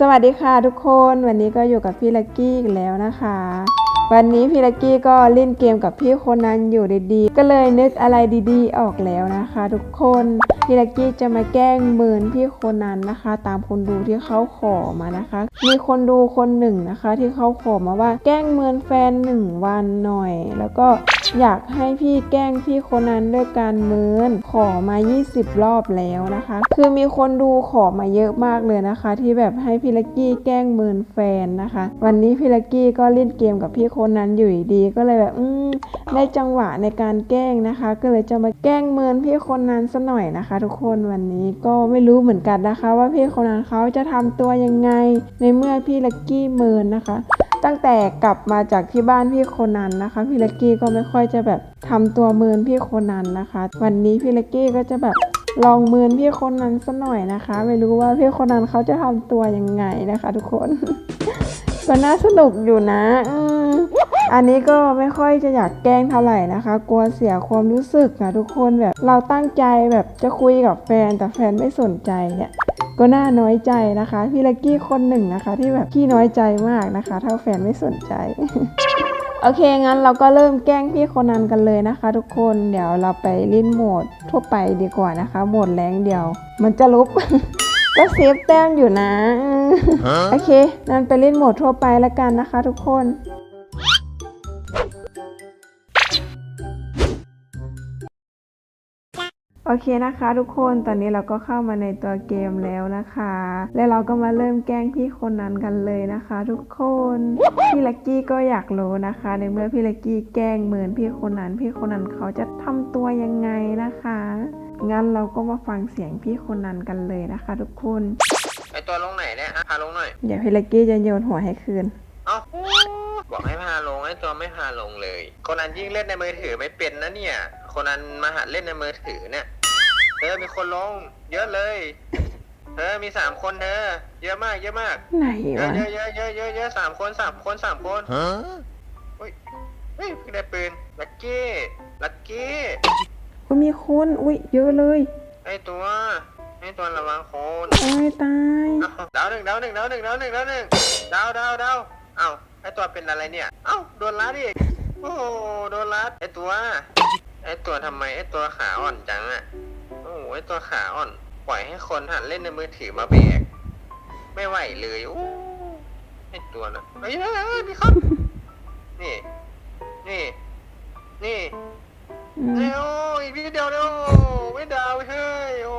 สวัสดีค่ะทุกคนวันนี้ก็อยู่กับพี่ลักกี้อีกแล้วนะคะ วันนี้พี่ลักกี้ก็เล่นเกมกับพี่คนนั้นอยู่ดีๆ ก็เลยนึกอะไรดีๆ ออกแล้วนะคะ ทุกคนพี่ลักกี้จะมาแกล้งเมินพี่คนนั้นนะคะ ตามคนดูที่เขาขอมานะคะ มีคนดูคนหนึ่งนะคะ ที่เขาขอมาว่าแกล้งเมินแฟนหนึ่งวันหน่อย แล้วก็อยากให้พี่แกล้งพี่คนนั้นด้วยการเมินขอมา 20 รอบแล้วนะคะ คือมีคนดูขอมาเยอะมากเลยนะคะ ที่แบบให้พี่ลักกี้แกล้งเมินแฟนนะคะ วันนี้พี่ลักกี้ก็เล่นเกมกับพี่คนนั้นอยู่ดีๆก็เลยแบบอืมได้จังหวะในการแกล้งนะคะ ก็เลยจะมาแกล้งเมินพี่คนนั้นซะหน่อยนะคะ ทุกคนวันนี้ก็ไม่รู้เหมือนกันนะคะ ว่าพี่คนนั้นเขาจะทำตัวยังไง ในเมื่อพี่ลักกี้เมินนะคะ ตั้งแต่กลับมาจากที่บ้านพี่โคนันนะคะพี่ลักกี้ก็ไม่ค่อยจะแบบทำตัวเมินพี่โคนันนะคะ วันนี้พี่ลักกี้ก็จะแบบลองเมินพี่คนนั้นสัหน่อยนะคะ ไม่รู้ว่าพี่คนนั้นเขาจะทำตัวยังไงนะคะ ทุกคน ก็น่าสนุกอยู่นะอันนี้ก็ไม่ค่อยจะอยากแกล้งเท่าไหร่นะคะ กลัวเสียความรู้สึกอะทุกคนแบบเราตั้งใจแบบจะคุยกับแฟนแต่แฟนไม่สนใจเนี่ย ก็น่าน้อยใจนะคะพี่ลักกี้คนหนึ่งนะคะ ที่แบบขี้น้อยใจมากนะคะ ถ้าแฟนไม่สนใจโอเค งั้นเราก็เริ่มแกล้งพี่คนนั้นกันเลยนะคะ ทุกคนเดี๋ยวเราไปเล่นโหมดทั่วไปดีกว่านะคะ โหมดแรงเดียว มันจะลบ ก็เซฟแต้มอยู่นะอืมโอเค นั้นไปเล่นโหมดทั่วไปแล้วกันนะคะ ทุกคน โอเคนะคะทุกคนตอนนี้เราก็เข้ามาในตัวเกมแล้วนะคะ และเราก็มาเริ่มแกล้งพี่คนนั้นกันเลยนะคะ ทุกคนพี่ลักกี้ก็อยากรู้นะคะ ในเมื่อพี่ลักกี้แกล้งเหมือนพี่คนนั้น พี่คนนั้นเขาจะทำตัวยังไงนะคะ งั้นเราก็มาฟังเสียงพี่คนนั้นกันเลยนะคะ ทุกคนไอตัวลงไหนเนี่ยฮะพาลงหน่อยเดี๋ยวพี่ลักกี้จะโยนหัวให้คืนเอ้าบอกให้พาลงไอตัวไม่พาลงเลย คนนั้นยิ่งเล่นในมือถือไม่เป็นนะเนี่ย คนนั้นมาหัดเล่นในมือถือเนี่ยเธอมีคนลง เยอะเลย เธอมีสามคนเธอเยอะมาก เยอะมากไหนเยอะวะเยอะเยอะเยอะเยอะเยอะสามคนสามคนสามคนเฮ้ยเฮ้ยเพิ่งได้ปืนลักกี้ลักกี้อุ้ยมีคนอุ้ยเยอะเลยไอตัวไอตัวระวังคนโอ้ยตายเอ้าดาวหนึ่งดาวหนึ่งดาวหนึ่งดาวหนึ่งดาวหนึ่งดาวดาวดาวเอ้าไอตัวเป็นอะไรเนี่ย เอ้าโดนลัดอีกโอ้โหโดนลัดไอตัว ไอตัวทำไมไอตัวขาอ่อนจังอะโอ้โหไอตัวขาอ่อน ปล่อยให้คนหัดเล่นในมือถือมาแบก ไม่ไหวเลยโอ้ไอตัวน่ะเฮ้ยเฮ้ยเฮ้ยพี่ครับ นี่ นี่ นี่อืมเร็วอีกนิดเดียวเร็วไม่ดาวเฮ้ยโอ้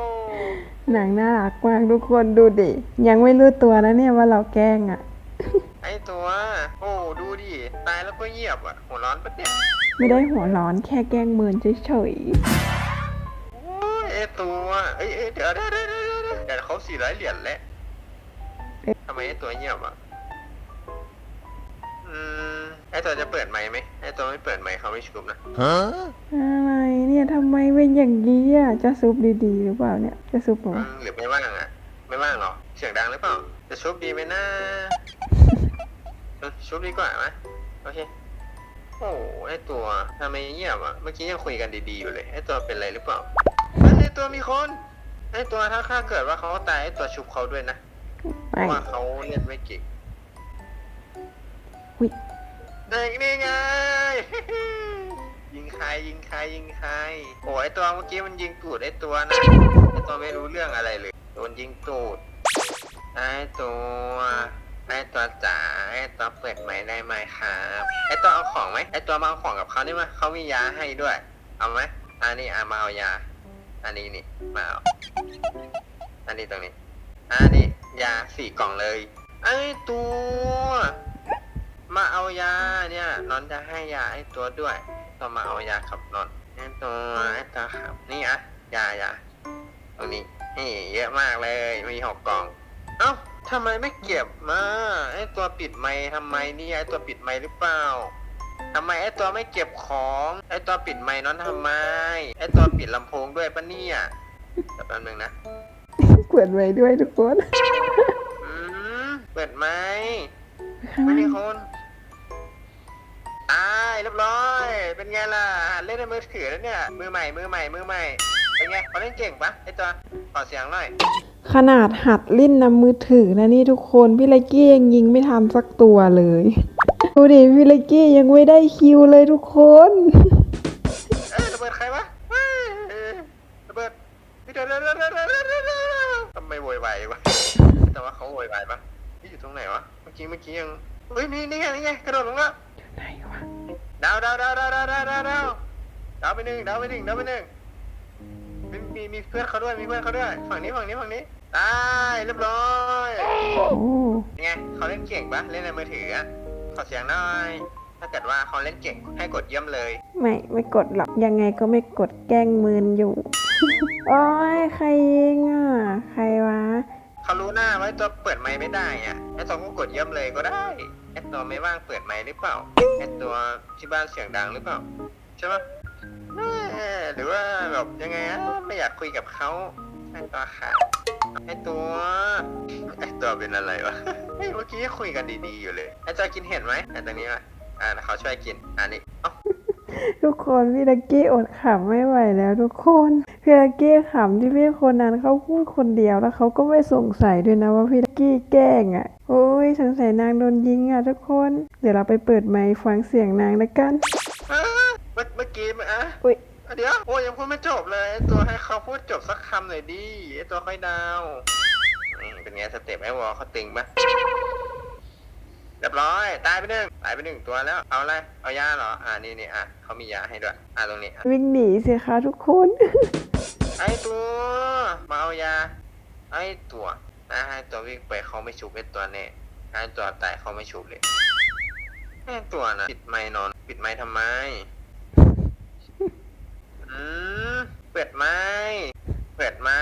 หนังน่ารักมากทุกคนดูดิ ยังไม่รู้ตัวนะเนี่ยว่าเราแกล้งอะ่ะ ไอตัว โอ้ ดูดิ ตายแล้วก็เงียบอะ หัวร้อนปะเนี่ย ไม่ได้หัวร้อนแค่แกล้งเมินเฉยโอ้ยไอตัวเอ้ยเอ้ยเดี๋ยวเดี๋ยวเดี๋ยวเดี๋ยวเดี๋ยวเดี๋ยวเขาสี่ร้อยเหรียญแล้วทำไมไอตัวเงียบอะอืมไอตัวจะเปิดไมค์ไหมไอตัวไม่เปิดไมค์เขาไม่ชุบนะๆอะไรเนี่ยทำไมเป็นอย่างนี้อะจะซุปดีๆหรือเปล่าเนี่ยจะซุปเหรอืมหรือไม่ว่างอะ ไม่ว่างหรอเสียงดังหรือเปล่า จะชุบดีไหมนะเออชุบดีกว่าไหมโอเค โอ้ไอตัวทำไมเงียบอะ เมื่อกี้ยังคุยกันดีๆอยู่เลยไอตัวเป็นอะไรหรือเปล่าเฮ้ยไอตัวมีคนไอตัวถ้าข้าเกิดว่าเขาตายไอตัวชุบเขาด้วยนะเพไม่ราะว่าเขาเล่นไม่เก่งอุ๊ย เด็กนี่ไง ยิงใครยิงใครยิงใครโอ้ไอตัวเมื่อกี้มันยิงตูดไอตัวนะไอตัวไม่รู้เรื่องอะไรเลยโดนยิงตูดไอตัว ไอตัวจ๋าไอตัวเปิดไหมได้ไหมครับไอตัวเอาของไหมไอตัวมาเอาของกับเขานี่มาเขามียาให้ด้วย เอาไหมอันนี้อะมาเอายา อันนี้นี่มาเอาอันนี้ตรงนี้อันนี้ยาสี่กล่องเลยไอตัว มาเอายาเนี่ยนอนจะให้ยาไอตัวด้วยตัวมาเอายาขับนอนไอตัวไอตัวขับนี่อะยายาตรงนี้นี่เยอะมากเลยมีหกกล่อง เอ้า ทำไมไม่เก็บมาไอตัวปิดไม้ทำไมเนี่ยไอตัวปิดไม้หรือเปล่าทำไมไอตัวไม่เก็บของ ไอตัวปิดไม้นอนทำไม ไอตัวปิดลำโพงด้วยปะเนี่ยเดี๋ยวแป๊บนึงนะเปิดไว้ด้วยทุกคนอืมเปิดไหมข้างไม่ล่ามีงคนตายเรียบร้อย เป็นไงล่ะหัดเล่นในมือถือแล้วเนี่ย มือใหม่ มือใหม่ มือใหม่ เป็นไงเขาเล่นเก่งปะไอตัวขอเสียงหน่อย ขนาดหัดเล่นนำมือถือนะนี่ทุกคนพี่ลักกี้ยังยิงไม่ทันสักตัวเลย ดูดิพี่ลักกี้ยังไม่ได้คิวเลยทุกคนเอ้ยระเบิดใครวะเอ้ยเอ้ยระเบิดเดี๋ยวเดี๋ยวเดี๋ยวเดี๋ยวเดี๋ยวเดี๋ยวเดี๋ยวทำไมโวยวายวะแต่ว่าเขาโวยวายปะนี่อยู่ตรงไหนวะเมื่อกี้เมื่อกี้ยังเฮ้ยนี่นี่ไงนี่ไงกระโดดลงแล้วไหนวะดาวดาวดาวดาวดาวดาวดาวดาวดาวไปหนึ่งดาวไปหนึ่งดาวไปหนึ่ง มีมีมีเพื่อนเขาด้วย มีเพื่อนเขาด้วย ฝั่งนี้ ฝั่งนี้ ฝั่งนี้ตายเรียบร้อยโอ้เป็นไงเขาเล่นเก่งปะเล่นในมือถืออะขอเสียงหน่อย ถ้าเกิดว่าเขาเล่นเก่งให้กดเยี่ยมเลย ไม่ ไม่กดหรอก ยังไงก็ไม่กดแกล้งมืนอยู่ โอ้ยใครยิงอะ ใครวะเขารู้หน้าว่าไอ้ตัวเปิดไมค์ไม่ได้อะไอ้ตัวก็กดเยี่ยมเลยก็ได้ไอ้ตัวไม่ว่างเปิดไมค์หรือเปล่าไอ้ตัวที่บ้านเสียงดังหรือเปล่าใช่ปะเอ้ย หรือว่าแบบยังไงอะไม่อยากคุยกับเขาไอ้ตัวขาดไอ้ตัวไอ้ตัวเป็นอะไรวะเฮ้ยเมื่อกี้คุยกันดีๆอยู่เลยไอ้ตัวกินเห็ดไหมไอ้ตัวนี้วะอ่าเขาช่วยกินอันนี้เอ้าทุกคนพี่ลักกี้อดขำไม่ไหวแล้วทุกคนพี่ลักกี้ขำที่พี่คนนั้นเขาพูดคนเดียวแล้วเขาก็ไม่สงสัยด้วยนะว่าพี่ลักกี้แกล้งอะโอ้ยสงสัยนางโดนยิงอะทุกคน เดี๋ยวเราไปเปิดไมค์ฟังเสียงนางแล้วกันอะเมื่อเมื่อกี้มันอะอุ้ยอะ เดี๋ยวโอ้ยยังพูดไม่จบเลยไอ้ตัวให้เขาพูดจบสักคำหน่อยดิไอ้ตัวค่อยดาวอืมเป็นไงสเต็ปไอ้วอลเขาตึงปะเรียบร้อยตายไปหนึ่งตายไปหนึ่งตัวแล้วเอาอะไรเอายาเหรออ่านี่นี่อะเขามียาให้ด้วยอะตรงนี้อะวิ่งหนีสิคะทุกคน ไอ้ตัวมาเอายาไอ้ตัวอะให้ตัววิ่งไปเขาไม่ชุบไอ้ตัวแน่ให้ตัวตายเขาไม่ชุบเลยไอ้ตัวนะปิดไม้นอน ปิดไม้ทำไม อืมเปิดไม้เปิดไม้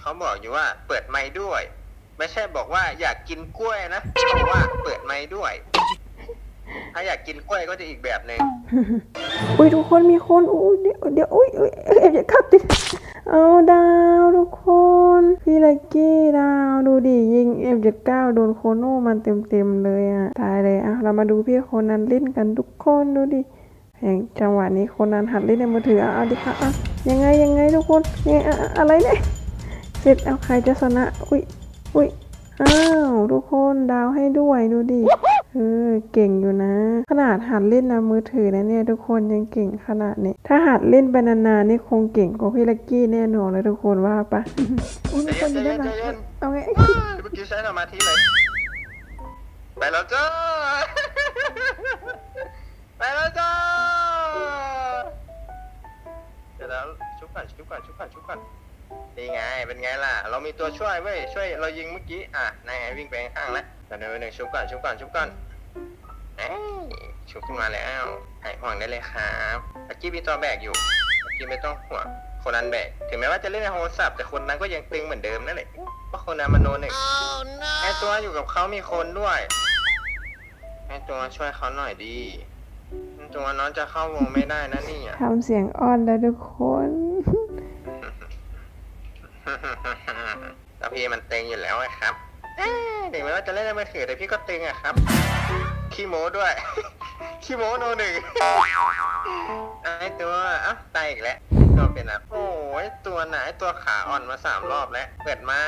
เขาบอกอยู่ว่าเปิดไม้ด้วย ไม่ใช่บอกว่าอยากกินกล้วยนะบอกว่าเปิดไม้ด้วย ถ้าอยากกินกล้วยก็จะอีกแบบหนึ่งอุ้ยทุกคนมีคนอุ้ยเดี๋ยวเดี๋ยวอุ้ยอุ้ยเอ็มอย่าเข้าติดเอาดาวทุกคนพี่ลักกี้ดาวดูดิยิงเอ็มจ็ดเก้าโดนโคโน่มันเต็มเต็มๆเลยอะตายเลยอะเรามาดูพี่คนนั้นเล่นกันทุกคนดูดิ อย่างจังหวะนี้คนนั้นหัดเล่นในมือถืออะเอาดิค่ะอะยังไงยังไงทุกคนยังไงอะอะไรเนี่ยเสร็จเอาใครจะชนะอุ้ยอุ้ยอ้าวทุกคนดาวให้ด้วยดูดิเออเก่งอยู่นะ ขนาดหัดเล่นในมือถือนะเนี่ยทุกคนยังเก่งขนาดนี้ถ้าหัดเล่นไปนานๆนี่คงเก่งกว่าพี่ลักกี้แน่นอนเลยทุกคนว่าปะอุ้ยมีคนอยู่ด้านหลังเย็นเอาไงเมื่อกี้ใช้สมาธิเลยไปแล้วจ้าไปแล้วจ้า ก่อนชุบก่อนชุบก่อนชุบก่อนนี่ไง เป็นไงล่ะ เรามีตัวช่วยเว้ย ช่วยเรายิงเมื่อกี้ อะ นายวิ่งไปข้างๆแล้วเดี๋ยวหนึ่งหนึ่งชุบก่อนชุบก่อนชุบก่อนเอ้ยชุบขึ้นมาแล้ว หายห่วงได้เลยครับเมื่อกี้มีตัวแบกอยู่เมื่อกี้ไม่ต้องห่วงคนนั้นแบก ถึงแม้ว่าจะเล่นในโทรศัพท์แต่คนนั้นก็ยังตึงเหมือนเดิมนั่นแหละเพราะคนนั้นมันโนหนึ่งไอตัวอยู่กับเขามีคนด้วยไอตัวช่วยเขาหน่อยดีไอ้ตัวน้องจะเข้าวงไม่ได้นะนี่อะทำเสียงอ้อนแล้วทุกคน แล้วพี่มันตึงอยู่แล้วไงครับเอ้ยถึงแม้ว่าจะเล่นในมือถือแต่พี่ก็ตึงอะครับ ขี้โม้ด้วย ขี้โม้โนหนึ่งไอตัวเอ้าตายอีกแล้วตัวเป็นอะโอ้ยตัวไหนตัวขาอ่อนมาสามรอบแล้ว เปิดไม้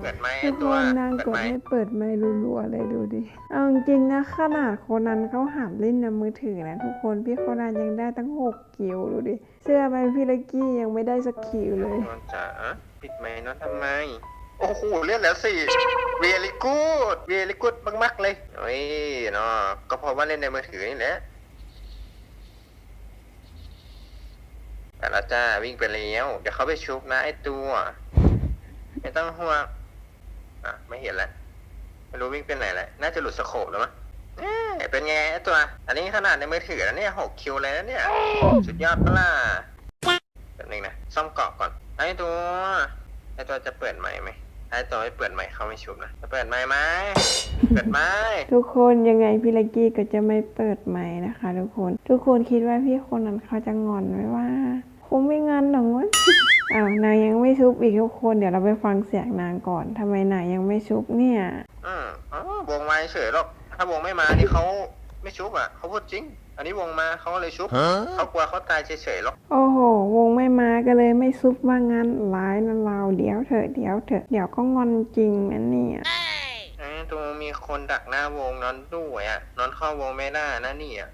เปิดไม้ไอทุกตัควนนางเปิดกดไม้ให้เปิดไมค์รัวๆเลยดูดิ เอาจริงๆนะขนาดคนนั้นเขาหัดเล่นในมือถือนะทุกคนพี่คนนั้นยังได้ตั้งหกคิวดูดิเชื่อไหมพี่ลักกี้ยังไม่ได้สักคิวเลยนอนจ๋า ปิดไม้นอนทำไม โอ้โหเลื่อนแล้วสิเวลิกูดเวลิกูดมากๆเลยโอ้ยเนาะก็เพราะว่าเล่นในมือถือนี่แหละแต่ละจ้าวิ่งไปแล้วเดี๋ยวเขาไปชุบนะไอตัว ไม่ต้องห่วงอะไม่เห็นแล้วไม่รู้วิ่งเป็นไหนแล้วน่าจะหลุดสโคปแล้วมั้งเอ๊ะเป็นไงไอตัว อันนี้ขนาดในมือถือแล้วเนี่ยหกคิวเลยนะเนี่ย สุดยอดปะล่ะแป๊บนึงนะซ่อมเกาะก่อน ไอตัวไอตัวจะเปิดใหม่ไหมไอตัวไม่เปิดใหม่เขาไม่ชุบนะจะเปิดใหม่ไหมเปิดไหมทุกคนยังไงพี่ลักกี้ก็จะไม่เปิดไมค์นะคะ ทุกคนทุกคนคิดว่าพี่คนนั้นเขาจะงอนไหมว่าคงไม่งอนหรอกวะอ้าวนางยังไม่ชุบอีกทุกคนเดี๋ยวเราไปฟังเสียงนางก่อนทำไมนางยังไม่ชุบเนี่ย อืมอ๋อวงมาเฉยหรอกถ้าวงไม่มานี่เขา ไม่ชุบอะเขาพูดจริง อันนี้วงมาเขาก็เลยชุบเขากลัวเขาตายเฉยๆหรอกโอ้โห วงไม่มาก็เลยไม่ซุปว่างั้นร้ายนะเราเดี๋ยวเถอะเดี๋ยวเถอะเดี๋ยวก็งอนจริงนะเนี่ยไอ้ตัวมีคนดักหน้าวงนอนด้วยอะนอนเข้าวงไม่ได้นะนี่อะ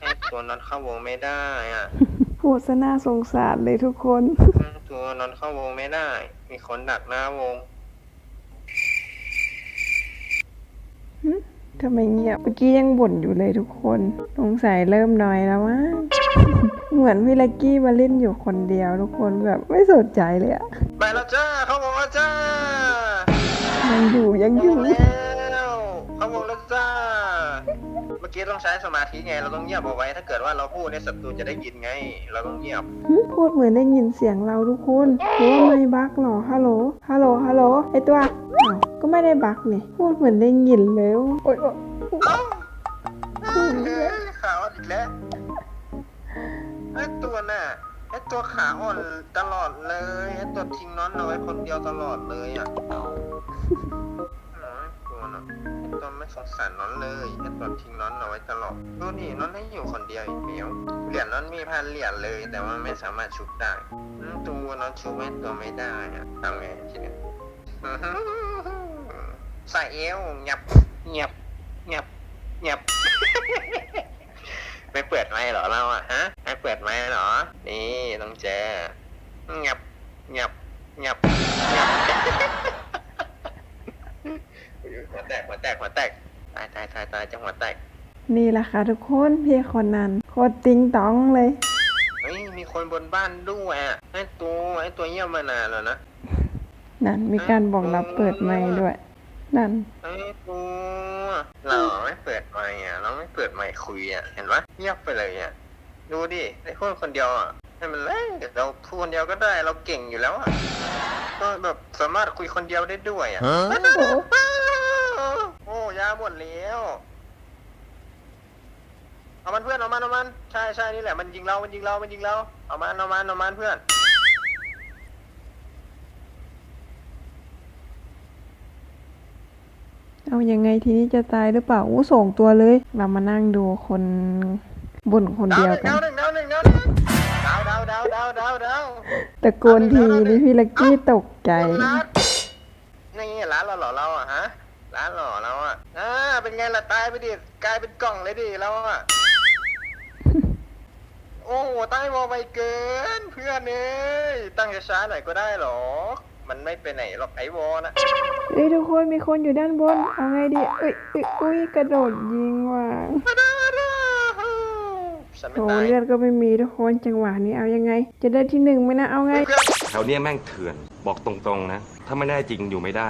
ไอ้ตัวนอนเข้าวงไม่ได้อะพูดซะน่าสงสารเลยทุกคน ไอ้ตัวนอนเข้าวงไม่ได้ มีคนดักหน้าวง ทำไมเงียบ เมื่อกี้ยังบ่นอยู่เลยทุกคนสงสัยเริ่มน้อยแล้วมั้งเหมือนพี่ลักกี้มาเล่นอยู่คนเดียวทุกคนแบบไม่สนใจเลยอะไปแล้วจ้าเข้าวงแล้วจ้ายังอยู่ยังอเข้าวยู่งแล้วเข้าวงแล้วจ้า เมื่อกี้ต้องใช้สมาธิไงเราต้องเงียบเอาไว้ถ้าเกิดว่าเราพูดในยศัตรูจะได้ยินไง เราต้องเงียบหึพูดเหมือนได้ยินเสียงเราทุกคนหรือว่าไม่บักหรอฮัลโหลฮัลโหลฮัลโหลไอตัวอ้าว ก็ไม่ได้บักเนี่ยพูดเหมือนได้ยินเลยโอ๊ยโอ๊ยเอ้าเฮ้ยขาอ่อนอีกแล้วไอ้ตัวน่ะไอ้ตัวขาอ่อนตลอดเลยไอ้ตัวทิ้งน้อนเอาไว้คนเดียวตลอดเลยอะอ๋อไอ้ตัวน่ะไอ้ตัวไม่สงสารน้อนเลยไอ้ตัวทิ้งน้อนเอาไว้ตลอดดูนี่น้อนให้อยู่คนเดียวอีกเหมียวเหรียญน้อนมีพันเหรียญเลย แต่ว่าไม่สามารถชุบได้ตัวน้อนชุบไอ้ตัวไม่ได้อะทำไงทีนี้ ยอื้อหือใส่เอวเงียบเงียบเงียบเงียบ ไม่เปิดไมค์เหรอเราอะฮะไม่เปิดไมค์เหรอ นี่ต้องเจอเงียบเงียบเงียบเงียบหัวแตกหัวแตกหัวแตกตายตายตายตายจังหัวแตก นี่แหละค่ะทุกคนพี่คนนั้นโคตรติงตองเลยเฮ้ยมีคนบนบ้านด้วยอะไอ้ตัวไอ้ตัวเยี่ยมมานานแล้วนะ นั่นมีการบอกรับเปิดไมค์ด้วย นั่นไอ้ตัวเราไม่เปิดไมค์อะเราไม่เปิดไมค์คุยอะเห็นปะเงียบไปเลยอะดูดิไอ้คนคนเดียวอะให้มันเลยเราพูดคนเดียวก็ได้ เราเก่งอยู่แล้วอะก็แบบสามารถคุยคนเดียวได้ด้วยอะโอ้โอ้ยาหมดแล้วเอามันเพื่อนเอามันเอามัน ใช่ใช่นี่แหละมันยิงเรา มันยิงเรา มันยิงเรา เอามันเอามันเอามันเพื่อน เอายังไงทีนี้จะตายหรือเปล่าอู้ส่งตัวเลย เรามานั่งดูคนบ่นคนดาเดีวยวหนึ่งกันดาวหนึ่งดาวหนึ่งดาวหนึ่งดาวดาวดาวดาวดาวดาวตะโกนทีนี่พี่ลักกี้ตกใจนัดนี่ร้านเราเหรอเราอะฮะ ร้านเหรอเราอะอ่าเป็นไงล่ะตายไปดิ กลายเป็นกล่องเลยดิเราอะโอ้โหตั้งวอลไปเกิน เพื่อนเอ้ยตั้งช้าๆหน่อยก็ได้หรอ มันไม่ไปไหนหรอกไอวอลนะเอ้ยทุกคนมีคนอยู่ด้านบนเอาไงดีเอ้ยเอ้ยอุ้ยกระโดดยิงว่ะฉันไม่โหตายเลือดก็ไม่มีทุกคนจังหวะนี้เอายังไง จะได้ที่หนึ่งไหมนะเอาไงเพื่อนแถวเนี้ยแม่งเถื่อนบอกตรงๆนะ ถ้าไม่ได้จริงอยู่ไม่ได้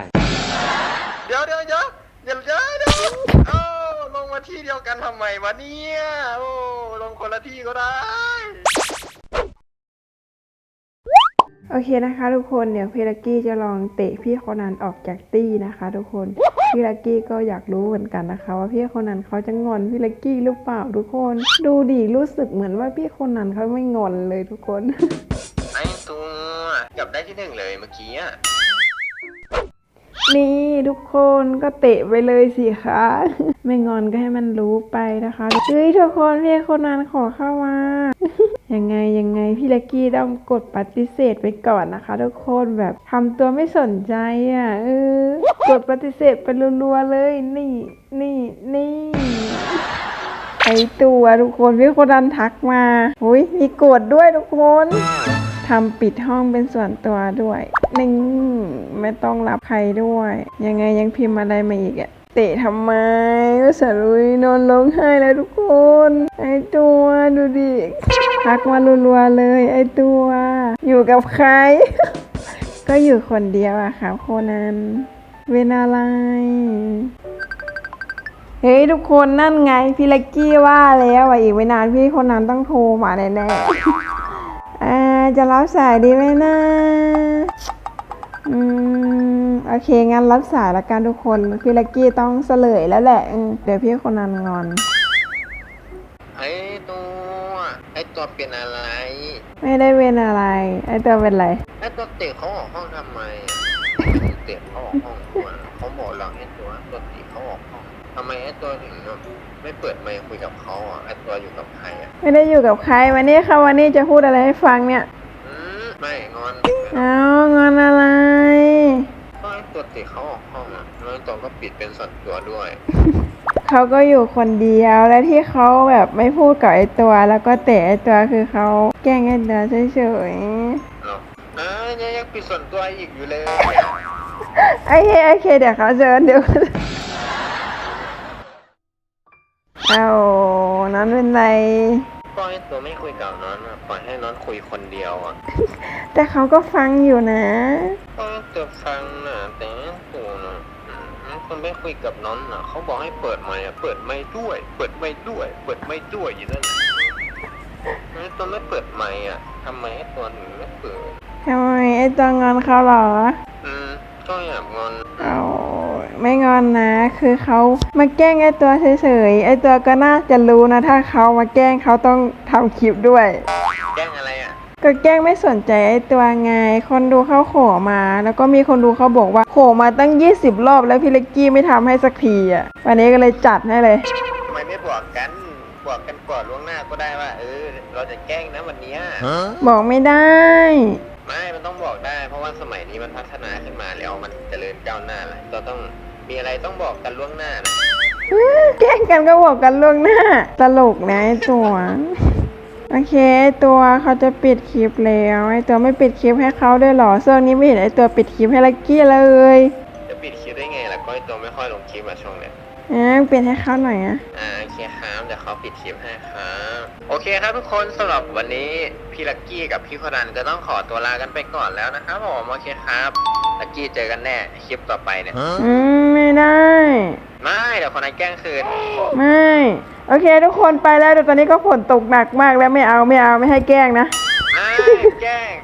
เดี๋ยวเดี๋ยวเดี๋ยวเดี๋ยวเดี๋ยวเดี๋ยวเอ้าลงมาที่เดียวกันทำไมวะเนี่ยโอ้ลงคนละที่ก็ได้ โอเคนะคะทุกคนเดี๋ยวพี่ลักกี้จะลองเตะพี่คนนั้นออกจากตี้นะคะ ทุกคนพี่ลักกี้ก็อยากรู้เหมือนกันนะคะ ว่าพี่คนนั้นเขาจะงอนพี่ลักกี้หรือเปล่าทุกคน ดูดิรู้สึกเหมือนว่าพี่คนนั้นเขาไม่งอนเลยทุกคนไอตัวเกับได้ที่หนึ่งเลยเมื่อกี้อะนี่ทุกคนก็เตะไปเลยสิคะไม่งอนก็ให้มันรู้ไปนะคะเฮ้ยทุกคนพี่คนนั้นขอเข้ามา ยังไงยังไงพี่ลักกี้ต้องกดปฏิเสธไปก่อนนะคะ ทุกคนแบบทำตัวไม่สนใจอะเออกดปฏิเสธไปรัวๆเลย นี่นี่นี่ไอตัวทุกคนพี่คนนั้นทักมาอุ้ยมีกดด้วยทุกคนทำปิดห้องเป็นส่วนตัวด้วยนิ่งไม่ต้องรับใครด้วย ยังไงยังพิมพ์อะไรมาอีกอะ เตะทำไมก็สรุยนอนร้องไห้แล้วทุกคน ไอตัวดูดิทักมารัวๆเลย ไอตัว อยู่กับใคร ก็อยู่คนเดียวอะค่ะโคนันเวนอะไร เฮ้ยทุกคนนั่นไงพี่ลักกี้ว่าแล้วอะอีกไม่นานพี่คนนั้นต้องโทรมาแน่ๆอ่จะรับสายดีไหมนะ อืมโอเคงั้นรับสายละกันทุกคนพี่ลักกี้ต้องเสลยแล้วแหละอืมเดี๋ยวพี่คนนั้นงอน ไอตัวไอตัวเป็นอะไร ไม่ได้เป็นอะไร ไอตัวเป็นไร ไอตัวเตะเขาออกห้องทำไมอะเตะเขาออกห้องวะเขาบอกหรอกไอ้ตัวตัวตีเขาออกห้องทำไมไอ้ตัวถึงไม่เปิดไมค์คุยกับเขาอะไอ้ตัวอยู่กับใครอะไม่ได้อยู่กับใครวันนี้ค่ะวันนี้จะพูดอะไรให้ฟังเนี่ย อืมไม่งอน เอางอนอะไรก็ไอ้ ตัวตีเขาออกห้องอะแล้วไอ้ตัวก็ปิดเป็นส่วนตัวด้วยเขาก็อยู่คนเดียวและที่เขาแบบไม่พูดกับไอตัว แล้วก็เตะไอตัวคือเขาแกล้งไอตัวเฉยเนาะอ่ายังยังปิดส่วนตัวอีกอยู่เลยๆไอเคไอเคเดี๋ยวเขาเชิญเดี๋ยวเอานั้นเป็นไร ปล่อยให้ตัวไม่คุยกับน้อนอะปล่อยให้น้อนคุยคนเดียวอะแต่เขาก็ฟังอยู่นะ ปล่อยให้ตัวฟังน่ะแต่ตัวน่ะอืมคนไม่คุยกับน้อนอะเขาบอกให้เปิดไมค์อะเปิดไมค์ด้วย เปิดไมค์ด้วย เปิดไมค์ด้วยอยู่นั่นน่ะไอ้ตัวไม่เปิดไมค์อะทำไมไอ้ตัวหนึ่งไม่เปิดทำไมไอตัวงอนเขาเหรอ อืมก็อยากงอนเอาไม่งอนนะ คือเขามาแกล้งไอตัวเฉยๆไอตัวก็น่าจะรู้นะ ถ้าเขามาแกล้งเขาต้องทำคลิปด้วยแกล้งอะไรอะก็แกล้งไม่สนใจไอตัวไง คนดูเขาโขมา แล้วก็มีคนดูเขาบอกว่าโขมาตั้ง 20 รอบแล้วพี่เล็กกี้ไม่ทำให้สักทีอะ วันนี้ก็เลยจัดให้เลย ทำไมไม่บอกกัน บอกกันก่อนล่วงหน้าก็ได้ว่า เออ เราจะแกล้งนะวันเนี้ยบอกไม่ได้ ไม่ มันต้องบอกได้ เพราะว่าสมัยนี้มันพัฒนาขึ้นมาแล้วมันเจริญก้าวหน้าแล้วเราต้องมีอะไรต้องบอกกันล่วงหน้านะอื้อแกล้งกันก็บอกกันล่วงหน้า ตลกนะไอตัว โอเคไอ้ตัวเขาจะปิดคลิปแล้วไอตัวไม่ปิดคลิปให้เขาด้วยเหรอช่วงนี้ไม่เห็นไอตัวปิดคลิปให้ลักกี้เลย จะปิดคลิปได้ไงล่ะก็ไอ้ตัวไม่ค่อยลงคลิปมาช่วงเนี้ยอะปิดให้เขาหน่อยอะอ่าโอเคครับเดี๋ยวเขาปิดคลิปให้ครับโอเคครับทุกคนสำหรับวันนี้พี่ลักกี้กับพี่โคดันจะต้องขอตัวลากันไปก่อนแล้วนะครับผมโอเคครับลักกี้เจอกันแน่คลิปต่อไปเนี่ยอืมไม่ได้ ไม่เดี๋ยวคนนั้นแกล้งคืนไม่ โอเค ทุกคนไปแล้วแต่ตอนนี้ก็ฝนตกหนักมากแล้วไม่เอาไม่เอาไม่ให้แกล้งนะ แกล้ง